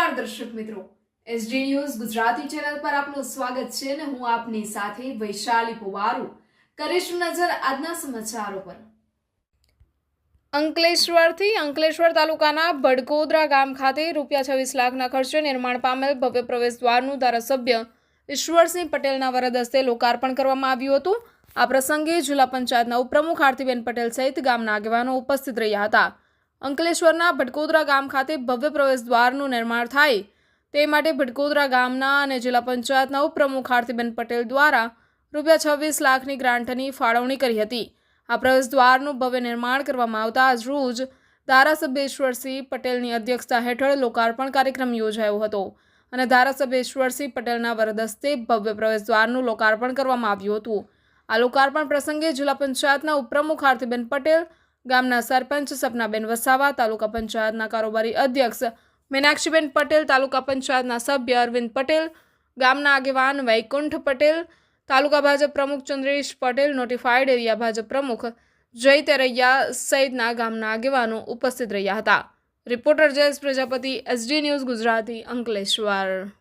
નમસ્કાર દર્શક મિત્રો. એસડી ન્યૂઝ ગુજરાતી ચેનલ પર આપનું સ્વાગત છે અને હું આપની સાથે વૈશાલી પુવારુ. કરીશું નજર આજના સમાચારો પર. અંકલેશ્વરથી અંકલેશ્વર તાલુકાના બડકોદરા ગામ ખાતે રૂપિયા છવ્વીસ લાખના ખર્ચે નિર્માણ પામેલ ભવ્ય પ્રવેશ દ્વારનું ધારાસભ્ય ઈશ્વરસિંહ પટેલના વરદ હસ્તે લોકાર્પણ કરવામાં આવ્યું હતું. આ પ્રસંગે જિલ્લા પંચાયતના ઉપપ્રમુખ આરતીબેન પટેલ સહિત ગામના આગેવાનો ઉપસ્થિત રહ્યા હતા. અંકલેશ્વરના ભટકોદરા ગામ ખાતે ભવ્ય પ્રવેશ દ્વારનું નિર્માણ થાય. તે માટે ભટકોદરા ગામના અને જિલ્લા પંચાયતના ઉપપ્રમુખ આરતીબેન પટેલ દ્વારા રૂપિયા છવ્વીસ લાખની ગ્રાન્ટની ફાળવણી કરી હતી. આ પ્રવેશ દ્વારનું ભવ્ય નિર્માણ કરવામાં આવતા આજ રોજ ધારાસભ્ય ઈશ્વરસિંહ પટેલની અધ્યક્ષતા હેઠળ લોકાર્પણ કાર્યક્રમ યોજાયો હતો અને ધારાસભ્ય ઈશ્વરસિંહ પટેલના વરદસ્તે ભવ્ય પ્રવેશ દ્વારનું લોકાર્પણ કરવામાં આવ્યું હતું. આ લોકાર્પણ પ્રસંગે જિલ્લા પંચાયતના ઉપપ્રમુખ આરતીબેન પટેલ ગામના સરપંચ સપનાબેન વસાવા, તાલુકા પંચાયતના કારોબારી અધ્યક્ષ મીનાક્ષીબેન પટેલ, તાલુકા પંચાયતના સભ્ય અરવિંદ પટેલ, ગામના આગેવાન વૈકુંઠ પટેલ, તાલુકા ભાજપ પ્રમુખ ચંદ્રેશ પટેલ, નોટિફાઈડ એરિયા ભાજપ પ્રમુખ જય તેરૈયા સહિતના ગામના આગેવાનો ઉપસ્થિત રહ્યા હતા. Reporter Jayesh Prajapati, SD news Gujarati Ankleshwar.